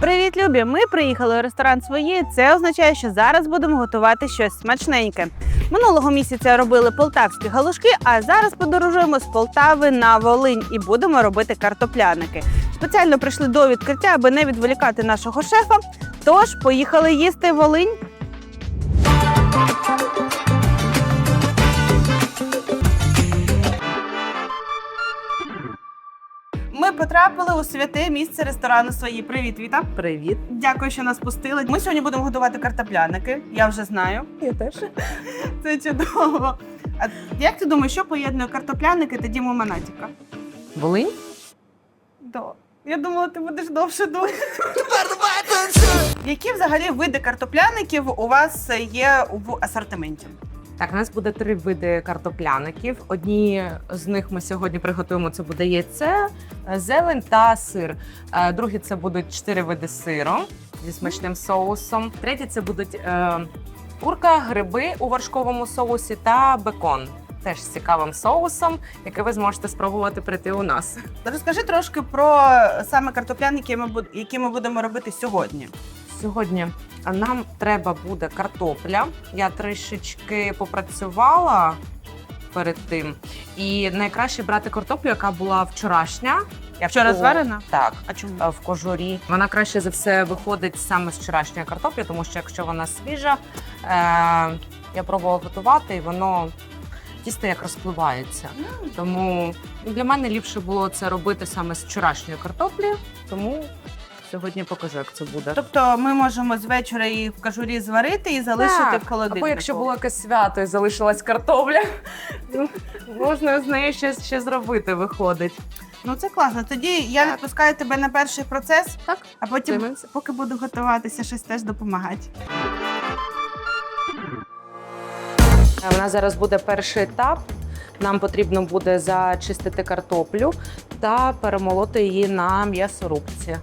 Привіт, любі! Ми приїхали у ресторан свої. Це означає, що зараз будемо готувати щось смачненьке. Минулого місяця робили полтавські галушки, а зараз подорожуємо з Полтави на Волинь і будемо робити картопляники. Спеціально прийшли до відкриття, аби не відволікати нашого шефа. Тож поїхали їсти Волинь. Потрапили у святе місце ресторану свої. Привіт, Віта! Привіт. Дякую, що нас пустили. Ми сьогодні будемо готувати картопляники. Я вже знаю. Я теж. Це чудово. А як ти думаєш, що поєднує картопляники та Діму Манатіка? Волинь? Да. Я думала, ти будеш довше думати. Які взагалі види картопляників у вас є в асортименті? Так, у нас буде три види картопляників. Одні з них ми сьогодні приготуємо. Це буде яйце, е, зелень та сир. Е, Другі це будуть чотири види сиру зі смачним соусом. Треті це будуть е, курка, гриби у вершковому соусі та бекон. Теж з цікавим соусом, який ви зможете спробувати прийти у нас. Розкажи трошки про саме картопляники, які ми буд- які ми будемо робити сьогодні. Сьогодні нам треба буде картопля. Я трішечки попрацювала перед тим. І найкраще брати картоплю, яка була вчорашня. Вчора О, зварена? Так. А чому? е, В кожурі. Вона краще за все виходить саме з вчорашньої картоплі, тому що якщо вона свіжа, е, я пробувала готувати, і воно тісто як розпливається. Тому для мене ліпше було це робити саме з вчорашньої картоплі. Тому сьогодні покажу, як це буде. Тобто ми можемо з вечора її в кажурі зварити і залишити Так, в холодильнику. Або якщо було якесь свято і залишилась картопля, ну, можна з нею щось ще зробити, виходить. Ну це класно. Тоді я Так. відпускаю тебе на перший процес, Так, а потім, займемося. поки буду готуватися, щось теж допомагати. У нас зараз буде перший етап. Нам потрібно буде зачистити картоплю та перемолоти її на м'ясорубці.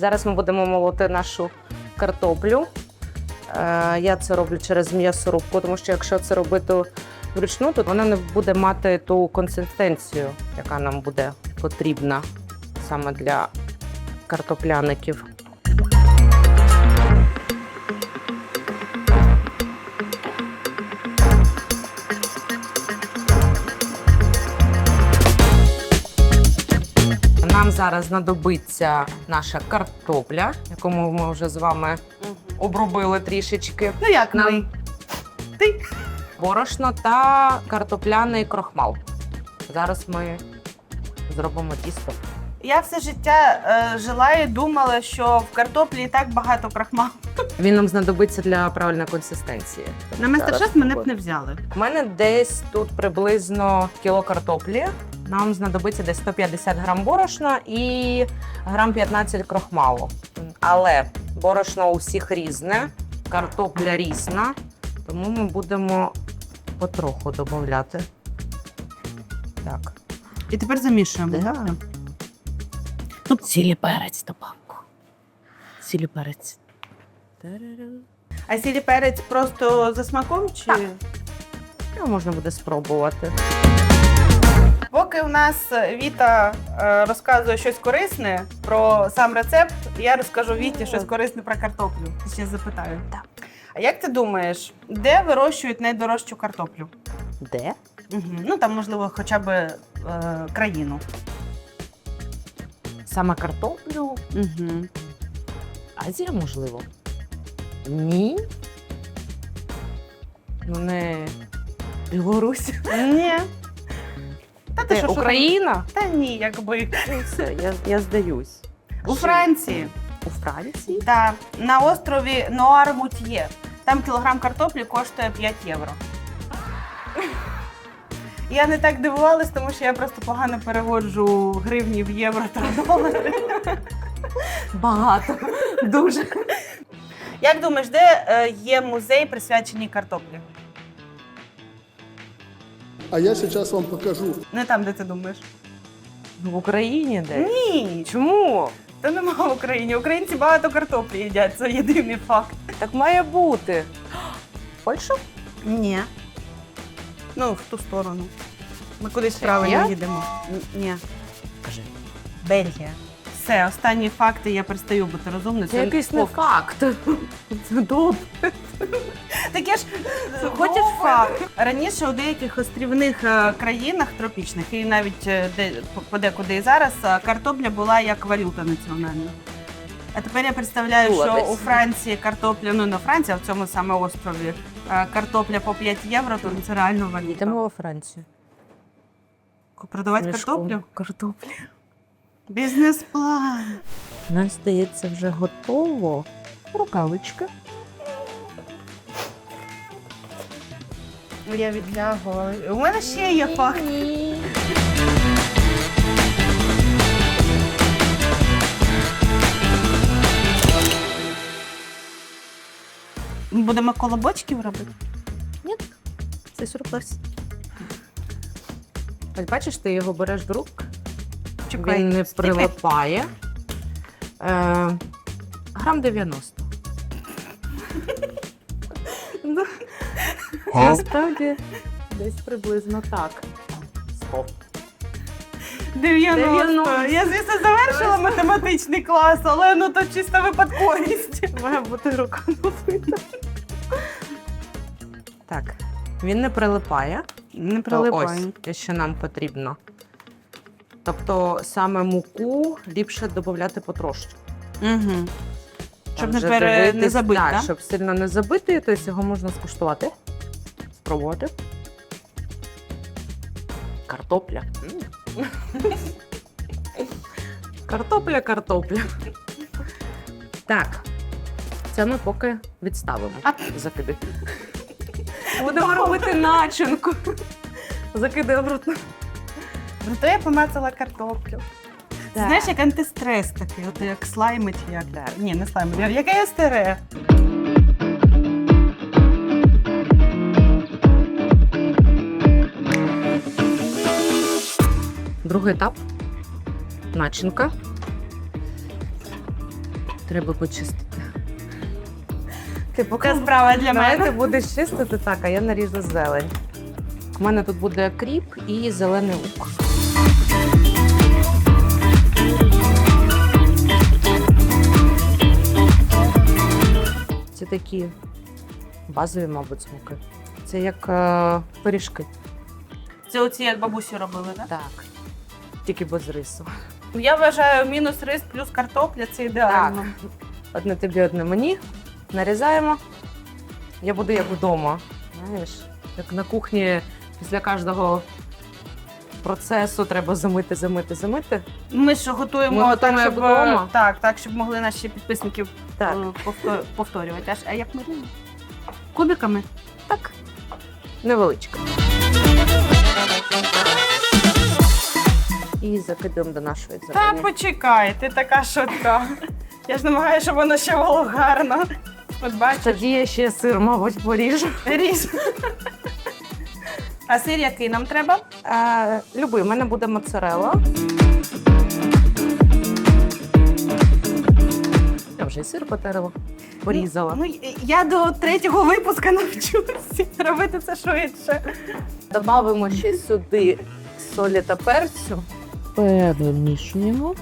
Зараз ми будемо молоти нашу картоплю. Е, Я це роблю через м'ясорубку, тому що якщо це робити вручну, то вона не буде мати ту консистенцію, яка нам буде потрібна саме для картопляників. Нам зараз знадобиться наша картопля, яку ми вже з вами обробили трішечки. Ну як Нам- ми? Ти? Борошно та картопляний крохмал. Зараз ми зробимо тісто. Я все життя е, жила і думала, що в картоплі і так багато крахмалу. Він нам знадобиться для правильної консистенції. На мастер-шеф мене б не взяли. У мене десь тут приблизно кіло картоплі. Нам знадобиться десь 150 грам борошна і грам 15 крохмалу. Але борошно у всіх різне, картопля різна, тому ми будемо потроху додати. Так. І тепер замішуємо. Да. Ну, Сілі перець добавку. Сілі перець. А сілі перець просто за смаком чи Так. Ну, можна буде спробувати. Поки у нас Віта е, розказує щось корисне про сам рецепт, я розкажу Віті щось корисне про картоплю. Ще запитаю. Так. А як ти думаєш, де вирощують найдорожчу картоплю? Де? Угу. Ну там, можливо, хоча б е, країну. Саме картоплю Угу. Азія, можливо? Ні. Ну, не Білорусь. Ні. Та ти що, що Україна? Та ні, якби. Ну, все, я, я здаюсь. У Франції. У Франції? Да, на острові Нуар Мутьє. Там кілограм картоплі коштує 5 євро. Я не так дивувалась, тому що я просто погано переводжу гривні в євро та долари. Багато. Дуже. Як думаєш, де е, є музей присвячений картоплі? А я сейчас вам покажу. Не там, де ти думаєш. В Україні де? Ні, Чому? та нема в Україні. Українці багато картоплі їдять, це єдиний факт. Так має бути. Польща? Ні. Ну, в ту сторону. Ми кудись правильно їдемо. Н- Ні. Кажи. Бельгія. Все, останні факти, я перестаю бути розумною. Це якийсь не факт. Це добре. Таке ж хочеш факт. Раніше у деяких острівних е, країнах тропічних, і навіть е, де подекуди і зараз е, картопля була як валюта національна. А тепер я представляю, Була що десь. у Франції картопля, ну не Франція, а в цьому саме острові, е, картопля по 5 євро, то це реально валюта. Йдемо во Францію. Продавати Мішком картоплю? Картоплю. Бізнес-план. Нам здається, вже готово. Рукавичка. Я відтягувала. У мене ще є факт. Будемо колобочків робити? Ні, це сюрприз. Ось бачиш, ти його береш до рук, він не стікає. прилипає. Е, грам 90. Ну, Насправді десь приблизно так. Стоп. 90. 90. Я, звісно, завершила математичний клас, але ну то чиста випадковість. Має бути рука новита. Так, він не прилипає. Не То ось те, що нам потрібно. Тобто саме муку ліпше додати потрошки. Угу. Щоб не, пере... не забити, так, так? щоб сильно не забити, тобто його можна скуштувати. Спробувати. Картопля. Картопля, картопля. Так. Це ми поки відставимо. Закиди. Будемо робити начинку. Закидай обратно. Зато я помацала картоплю. Так. Знаєш, як антистрес такий, от як слаймить, як. Ні, не слаймить, як- яке естере. Другий етап. Начинка. Треба почистити. Ти Така справа для Давай ти будеш чистити так, а я наріжу зелень. У мене тут буде кріп і зелений лук. Такі базові, мабуть, смаки. Це як е, пиріжки. Це оці як бабусі робили, так? Так. Тільки без рису. Я вважаю, мінус рис плюс картопля це ідеально. Одне тобі, одне мені. Нарізаємо. Я буду як вдома. Знаєш, як на кухні після кожного процесу треба замити, замити, замити. Ми ж готуємо Ми так, щоб, вдома. е, так, так, щоб могли наші підписники Так. е, повто- повторювати. Аж, а як ми робимо? Кубиками? Так. Невеличко. І закидаємо до нашої Та зелені. почекай, ти така швидка. Я ж намагаюся, щоб воно ще було гарно. От бачиш, Тоді я ще сир, мабуть, поріжу. ріж. А сир який нам треба? Е, любий, у мене буде моцарелла. Я вже і сир потерла, порізала. Ну, я до третього випуску навчуся робити це швидше. Добавимо ще сюди солі та перцю. Перемішуємо.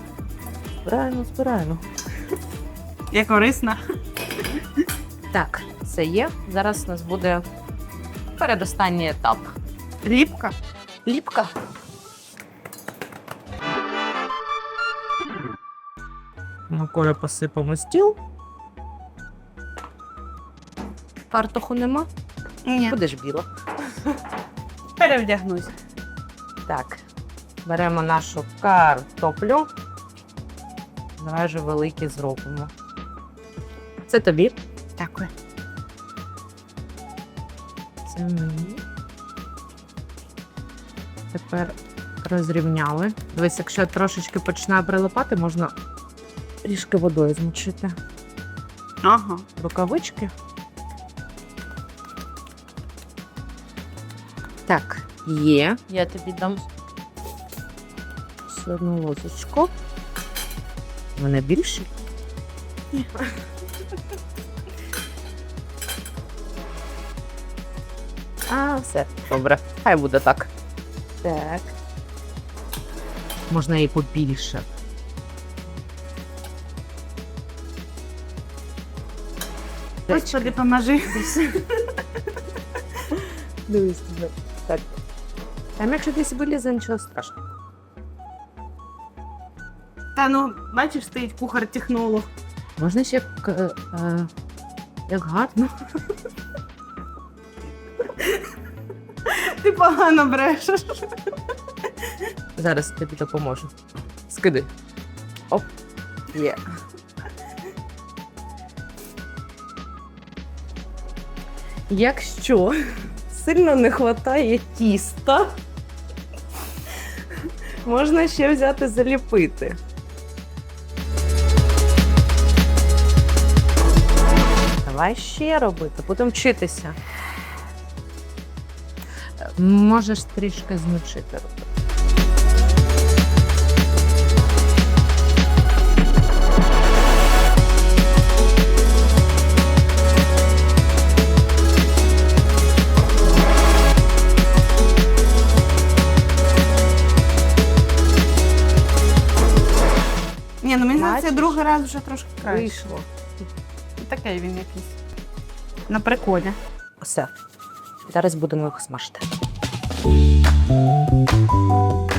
Збираємо, збираємо. Я корисна. Так, це є. Зараз у нас буде передостанній етап. Ліпка. Ліпка. На коля посипаємо стіл. Фартуху нема? Ні. Будеш біла. Перевдягнусь. Так, беремо нашу картоплю. Давай же великі зробимо. Це тобі. Дякую. Це мені. Тепер розрівняли. Дивись, якщо трошечки починає прилипати, можна трішки водою змочити. Ага. Рукавички. Так, є. Я тобі дам ще одну лозочку. Вони більші. А, все, добре. Хай буде так. Так. Можна і побільше. Господи, поможи. Дивись, так. Там якщо десь вилізе, нічого страшного. Та ну, бачиш, стоїть кухар-технолог. Можна ще як, е, е, як гарно. Ти погано брешеш. Зараз тобі допоможу. Скиди. Оп. Є. Якщо сильно не вистачає тіста, можна ще взяти заліпити. Давай ще робити, будемо вчитися. Можеш трішки змочити робити. Ні, ну мені здається, Бачиш? другий раз вже трошки краще. Вийшло. Такий він якийсь. На приколі. Все. Зараз будемо їх смажити.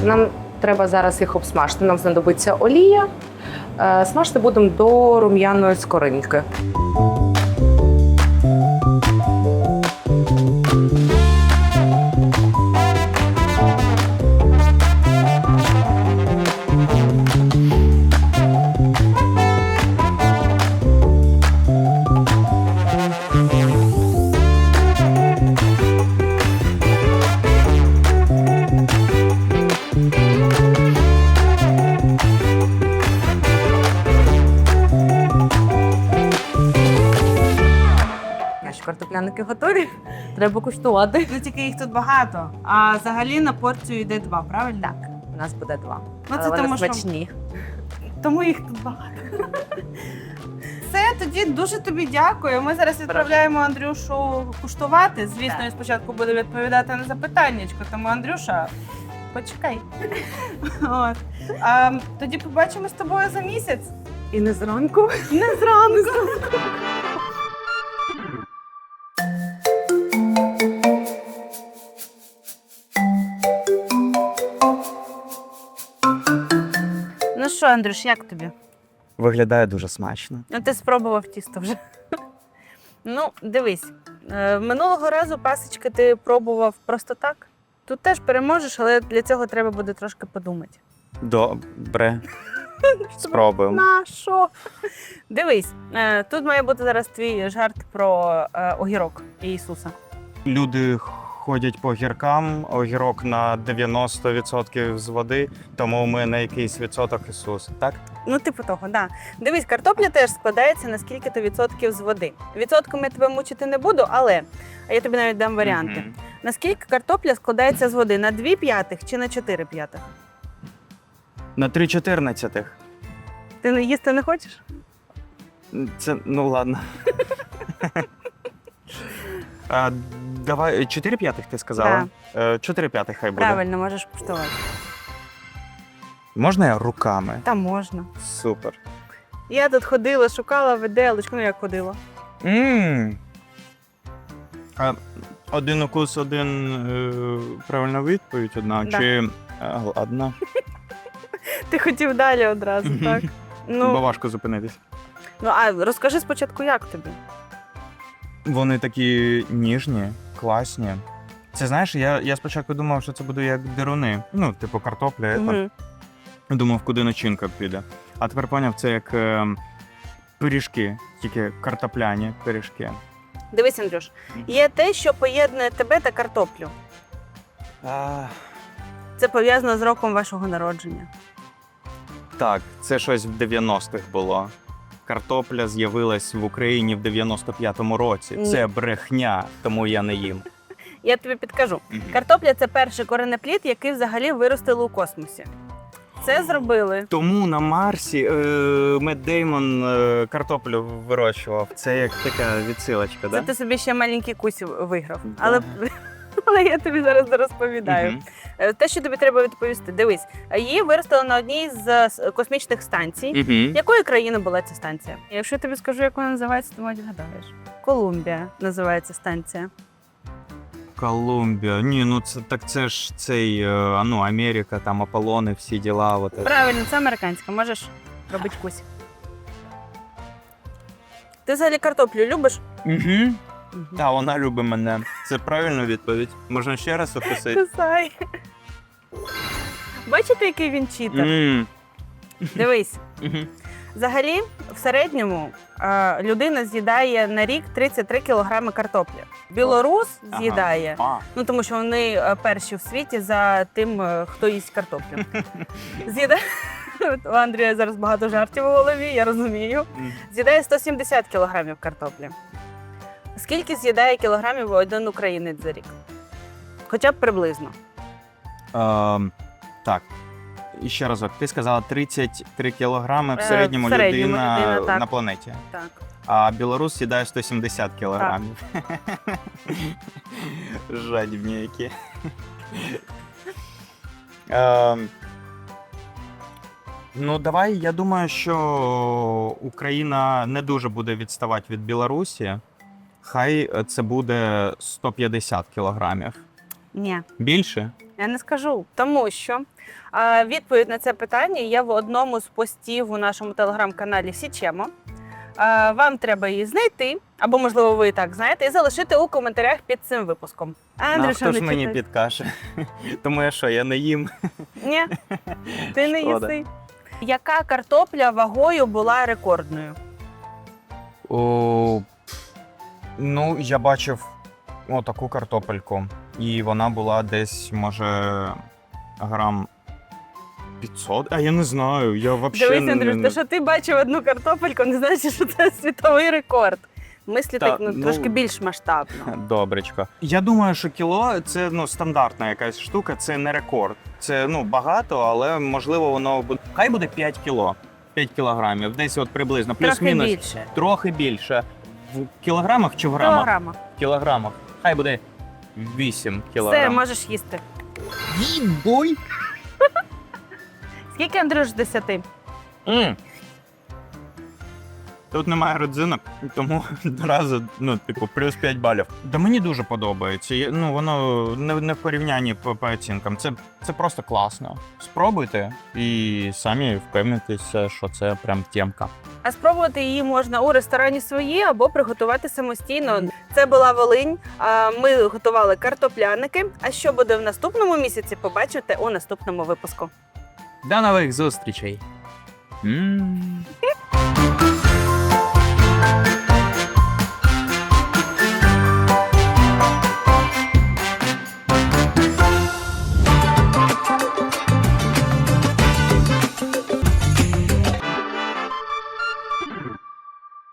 Нам треба зараз їх обсмажити. Нам знадобиться олія. Е, Смажити будемо до рум'яної скоринки. Наші готові. Треба куштувати. Ну тільки їх тут багато. А взагалі на порцію йде два, правильно? Так, у нас буде два. Ну, це Але вони тому, що- смачні. Тому їх тут багато. Все, тоді дуже тобі дякую. Ми зараз відправляємо Андрюшу куштувати. Звісно, Так. спочатку буду відповідати на запитання, тому Андрюша, почекай. От. А, тоді побачимо з тобою за місяць. І не зранку. Не зранку. Андрюш, як тобі? Виглядає дуже смачно. Ну, ти спробував тісто вже. Ну, дивись, е, минулого разу пасочки ти пробував просто так. Тут теж переможеш, але для цього треба буде трошки подумати. Добре. Спробуємо. На що? Дивись, е, тут має бути зараз твій жарт про е, огірок і Ісуса. Люди ходять по гіркам, огірок на 90% з води, тому ми на якийсь відсоток Ісус. Так? Ну, типу того, да. Дивись, картопля теж складається на скільки-то відсотків з води. Відсотком я тебе мучити не буду, але а я тобі навіть дам варіанти. Мгм. Наскільки картопля складається з води? На 2 п'ятих чи на 4 п'ятих? На 3 чотирнадцятих. Ти не їсти не хочеш? Це ну ладно. А, давай 4 п'ятих ти сказала? Е, 4 п'ятих хай буде. Правильно, можеш куштувати. Можна я руками? Та можна. Супер. Я тут ходила, шукала виделочку, ну як ходила. Мм. А, один укус, один е, правильна відповідь одна. Да. Чи е, ладно? Ти хотів далі одразу, так? Бо Ну, важко зупинитись. ну а розкажи спочатку, як тобі? Вони такі ніжні, класні. Це знаєш, я, я спочатку думав, що це буде як деруни. Ну, типу картопля. там. Мгм. Думав, куди начинка піде. А тепер поняв, це як е, пиріжки, тільки картопляні пиріжки. Дивись, Андрюш, є те, що поєднує тебе та картоплю. А, Це пов'язано з роком вашого народження. так, це щось в 90-х було. Картопля з'явилась в Україні в 95-му році. Ні. Це брехня, тому я не їм. Я тобі підкажу. Картопля це перший коренеплід, який взагалі виростили у космосі. Це зробили. Тому на Марсі е, Мед Деймон е, картоплю вирощував. Це як така відсилочка, Це да? ти собі ще маленький кусів виграв. Але але я тобі зараз розповідаю. Мгм. Е, Те, що тобі треба відповісти, дивись, її виростили на одній з е, космічних станцій. Мгм. Якої країни була ця станція? Якщо я тобі скажу, як вона називається, то мабуть вгадаєш. Колумбія називається станція. Колумбія. Ні, ну це так це ж цей, е, ну, Америка, там Аполлони, всі діла. От це. Правильно, це американська. Можеш робити кусь. Ти взагалі картоплю любиш? Угу. Та вона любить мене. Це правильна відповідь. Можна ще раз описати? Писай. Бачите, який він читер? М. Дивись. Мгм. Взагалі, в середньому е, людина з'їдає на рік 33 кілограми картоплі. Білорус Ага. з'їдає, А, ну тому що вони е, перші в світі за тим, е, хто їсть картоплю. З'їдає. У Андрія зараз багато жартів у голові, я розумію. м. З'їдає 170 кілограмів картоплі. Скільки з'їдає кілограмів один українець за рік? Хоча б приблизно. Ем, так. І ще разок, ти сказала 33 кілограми в Е, середньому, в середньому людина, людина, так. на планеті. Так. А білорус сідає 170 кілограмів. Жадібні які. Ем, Ну, давай, я думаю, що Україна не дуже буде відставати від Білорусі. Хай е, це буде 150 кілограмів. Ні. Більше? Я не скажу, тому що а, відповідь на це питання є в одному з постів у нашому телеграм-каналі Січемо. Вам треба її знайти, або, можливо, ви і так знаєте, і залишити у коментарях під цим випуском. А Андрюша, хто ж не мені читай. підкаже? Тому я що, я не їм. Ні, ти не Шкода. їси. Яка картопля вагою була рекордною? О, ну, я бачив отаку картопельку. І вона була десь, може, грам 500. А я не знаю. Я взагалі. Дивись, Андрюш, те, що ти бачив одну картопельку, не значить, що це світовий рекорд. Мислі Та, так ну, ну, трошки більш масштабно. Добречко. Я думаю, що кіло це ну, стандартна якась штука, це не рекорд. Це ну, багато, але можливо воно буде. Хай буде 5 кіло. 5 кілограмів, десь от приблизно, плюс-мінус. більше. Трохи більше. В кілограмах чи в грамах? Кілограма. кілограмах. Хай буде 8 Все, можеш їсти. Бой! Скільки Андрюш з 10? М. Тут немає родзинок, тому одразу, ну, типу, плюс 5 балів. Да мені дуже подобається. Ну, воно не, не в порівнянні по, по оцінкам. Це, це просто класно. Спробуйте і самі впевнитеся, що це прям темка. А спробувати її можна у ресторані свої або приготувати самостійно. Це була Волинь. Ми готували картопляники. А що буде в наступному місяці, побачите у наступному випуску. До нових зустрічей!